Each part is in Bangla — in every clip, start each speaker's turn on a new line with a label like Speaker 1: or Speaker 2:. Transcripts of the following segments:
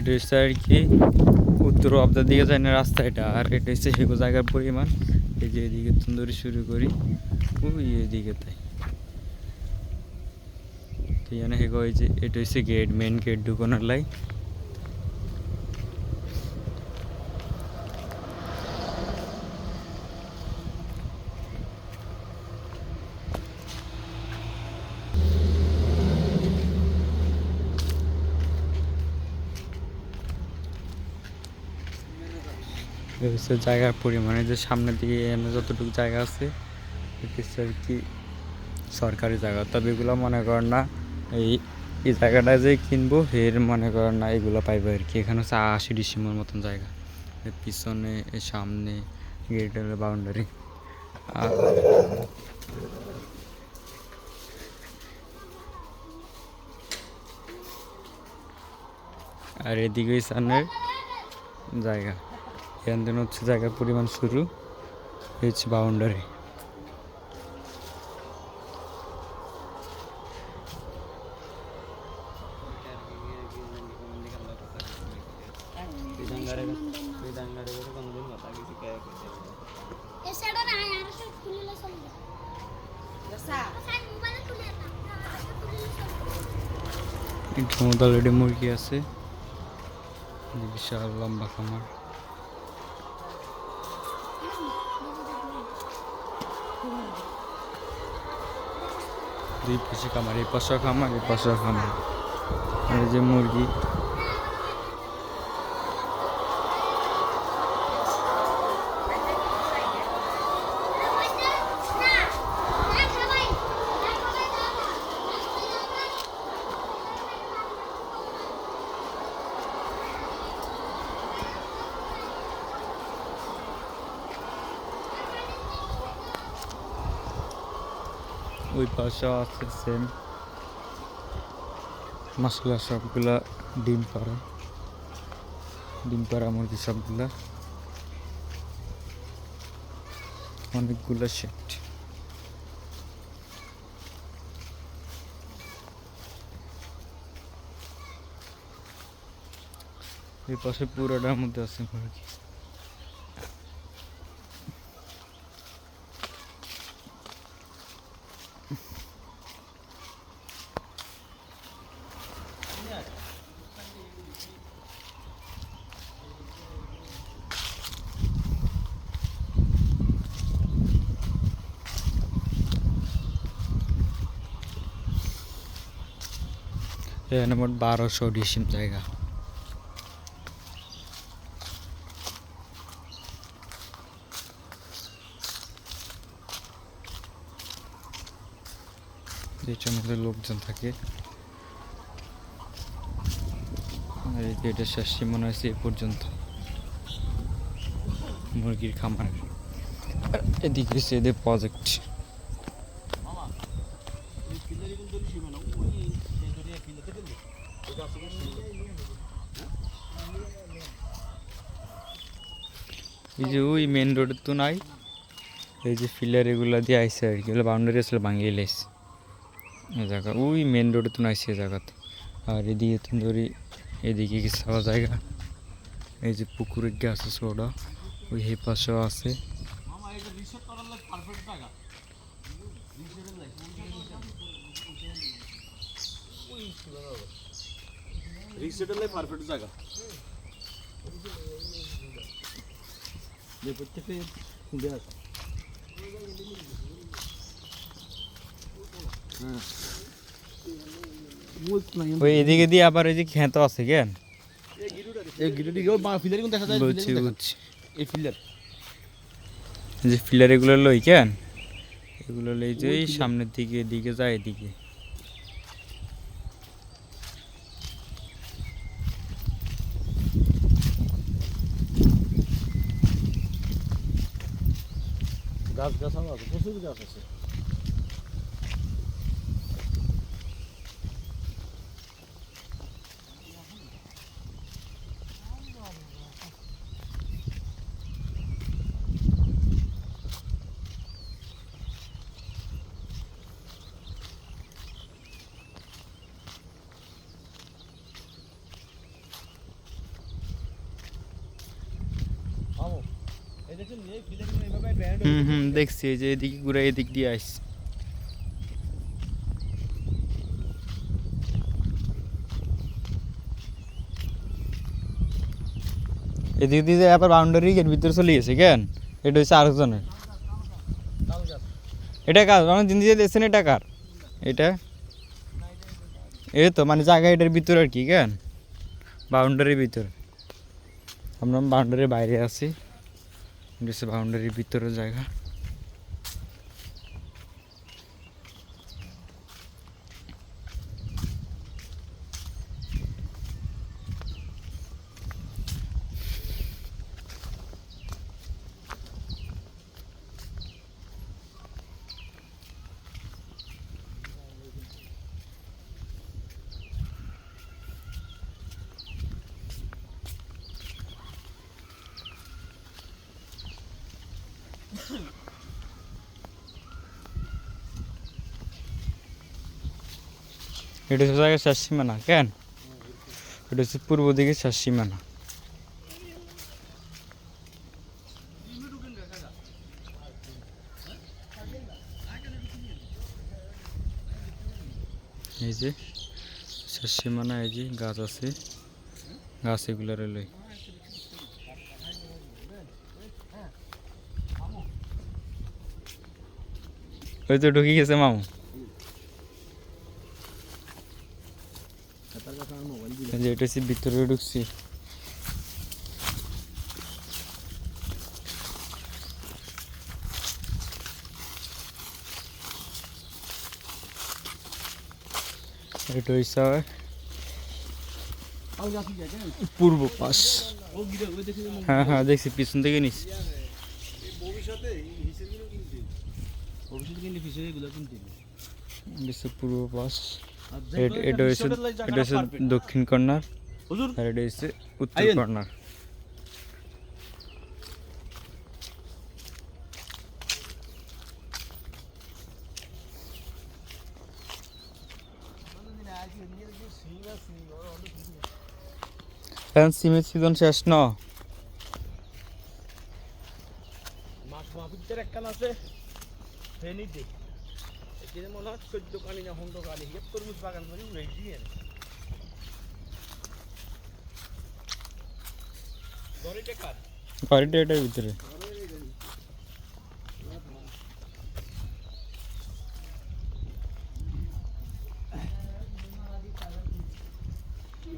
Speaker 1: এটা হচ্ছে আর কি উত্তর অবদার দিকে যায় না রাস্তা এটা। আর এটা হচ্ছে সেগো জায়গার পরিমাণ। এই যে এদিকে তন্দুরি শুরু করি। ওই এদিকে তাই। তো এখানে হেগো হয়েছে, এটা হচ্ছে গেট মেন গেট ঢুকানোর লাই হচ্ছে জায়গার পরিমাণে যে সামনের দিকে এখানে যতটুকু জায়গা আছে আর কি সরকারি জায়গা। তবে এগুলো মনে করেন না, এই এই জায়গাটা যে কিনবো, এর মনে করেন না এগুলো পাইবো আর কি। এখানে হচ্ছে আশি ডিসেম্বর মতন জায়গা। পিছনে সামনে গেটের বাউন্ডারি আর আর এদিকে সামনের জায়গা। এখান থেকে হচ্ছে জায়গার পরিমাণ শুরু। হচ্ছে বাউন্ডারি। এটার মধ্যে অলরেডি মুরগি আছে। বিশাল লম্বা খামার। দুই পাশে খামার এই পাশে খামার এই পাশে খামার। যে মুরগি। পাশেও আছে সেম মশলা সবগুলা ডিম পাড়া। ডিম পাড়া, মুরগি সবগুলা। অনেকগুলো সেট। এই পাশে পুরোটার মধ্যে আছে মুরগি। এখানে মোট বারোশো ডিসিম জায়গা। যেটার মধ্যে লোকজন থাকে। এটা শেষ সীমানা হয়েছে এ পর্যন্ত। মুরগির খামার। আর এদিকে হচ্ছে এদের প্রজেক্ট এই যে ওই মেন রোডের তো নাই। এই যে ফিলার এগুলো দিয়ে আইসে আর কি। এগুলো বাউন্ডারি আসলে ভাঙিয়ে লাইছে। এই জায়গা ওই মেন রোডে তো নাইছে এই জায়গাতে। আর এদিকে তো ধরি এদিকে কিছু খাওয়া জায়গা। এই যে পুকুরের গ্যাস আছে ওটা। ওই হে আছে।
Speaker 2: পারফেক্ট হ্যাঁ।
Speaker 1: ওই এদিকে দিয়ে আবার এই যে খেতো আছে কেন
Speaker 2: এই গিরুটি গিয়ে বা ফিলারি কোন দেখা যায়
Speaker 1: বুঝছি বুঝছি।
Speaker 2: এই ফিলার।
Speaker 1: যে ফিলার এগুলো লই কেন এগুলো লই যে এই সামনের দিকে এদিকে যায় এদিকে।
Speaker 2: গাছ গাছ আছে প্রচুর
Speaker 1: হুম হুম, দেখছি যে এদিকে ঘুরে এদিক দিয়ে এদিক দিয়ে আবার বাউন্ডারি এর ভিতরে চলে গেছে, কেন? এটা হচ্ছে আরেকজনের। এটা কার? দেখছেন এটা কার? এটা? এই তো মানে জায়গা এটার ভিতরে আর কি, কেন? বাউন্ডারির ভিতরে। আমরা বাউন্ডারির বাইরে আছি। এটা হচ্ছে বাউন্ডারির ভিতরের জায়গা। এটা হচ্ছে জায়গা শেষ সীমানা, কেন? এটা হচ্ছে পূর্ব দিকে শেষ সীমানা। এই যে শেষ সীমানা, এই যে গাছ আছে, গাছ এগুলো রইল। ওই তো ঢুকে গেছে মামু
Speaker 2: তার কাছে আমার মোবাইল দিল
Speaker 1: এই যে এটা হচ্ছে ভিতরে ঢুকছি। এটা
Speaker 2: যায়
Speaker 1: পূর্ব পাশ। হ্যাঁ হ্যাঁ দেখছি পিছন থেকে নিস
Speaker 2: ভবিষ্যতে
Speaker 1: পূর্ব পাশ। এট- এটা হচ্ছে এটা হচ্ছে দক্ষিণ কর্নার। আর এটা হচ্ছে উত্তর। কর্নার। এখন সিমের সিজন শেষ ন?
Speaker 2: মাছ মাহফিলটার একখান আছে ফেনিতে। এখানে মনে হয় চোদ্দ কানি না পনেরো কানি হিয়াত তরমুজ বাগান করে উড়ে দিয়ে দড়িটা কার
Speaker 1: ঘরেটা এটার ভিতরে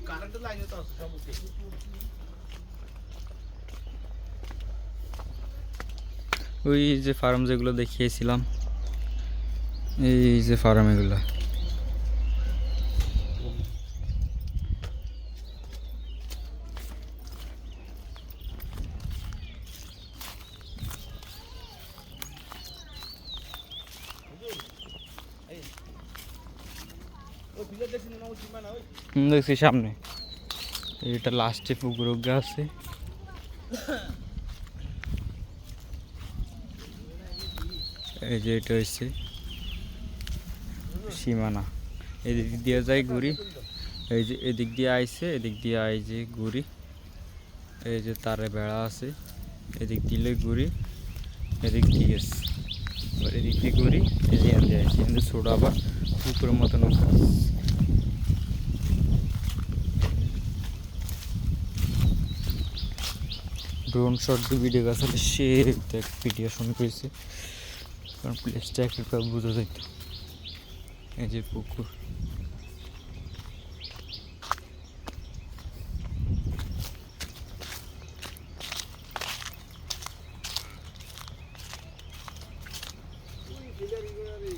Speaker 2: কারেন্ট লাইনে তো আছে সব উঠে
Speaker 1: ওই যে ফার্ম যেগুলো দেখিয়েছিলাম। এই যে ফার্ম এগুলো। দেখছি সামনে। এটা লাস্টে পুকুর উগা আছে। এই যে এটা হচ্ছে সীমানা। এদিক দিয়ে যায় ঘুরি, এই যে এদিক দিয়ে আইছে, এদিক দিয়ে আই যে ঘুরি। এই যে তারে বেড়া আছে, এদিক দিলে ঘুরি, এদিক দিয়ে গেছে। এদিক দিয়ে ঘুরি এখান দিয়ে আইছি এখান ছোট আবার পুকুরের মতন। ড্রোন শট দিয়ে ভিডিও আসলে সে দেখ ভিডিও শুরু করেছে কারণ প্লেসটা একটা বোঝা যাইত। এই যে পুকুর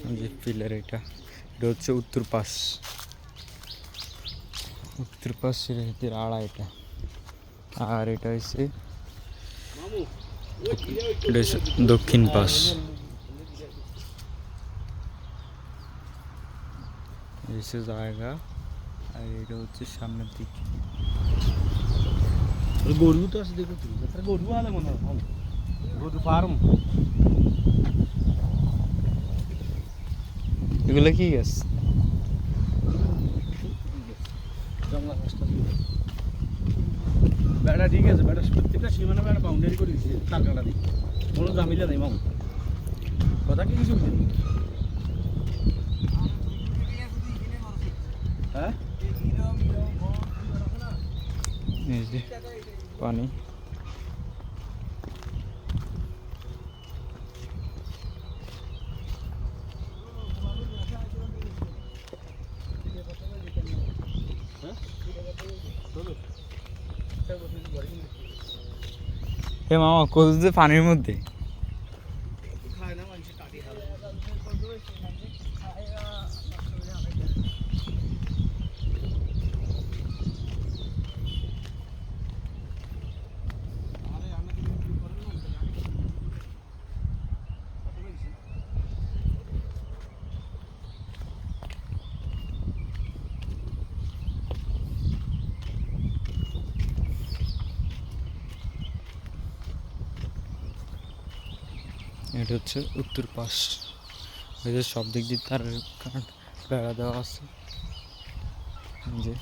Speaker 1: এই যে পিলার এটা এটা হচ্ছে উত্তর পাশ উত্তর পাশের এদের আড়া এটা আর এটা হচ্ছে
Speaker 2: মামু ওই গিরে ওই
Speaker 1: এটা হচ্ছে দক্ষিণ পাশ হচ্ছে জায়গা আর এটা হচ্ছে সামনের দিক।
Speaker 2: গরু তো আছে দেখো গরু আলে মনে হয়। গরু ফার্ম
Speaker 1: এগুলো কি গাছ?
Speaker 2: বেড়া ঠিক আছে বেড়া প্রত্যেকটা সীমানা বেড়া বাউন্ডারি করে দিয়েছে তার কাটা দিয়ে কোনো জামিলা নেই মামু কথা কি কিছু
Speaker 1: যে পানি। হে মামা যে পানির মধ্যে। এটা হচ্ছে উত্তর পাশ। সব দিক দিয়ে তার বেড়া দেওয়া আছে। যে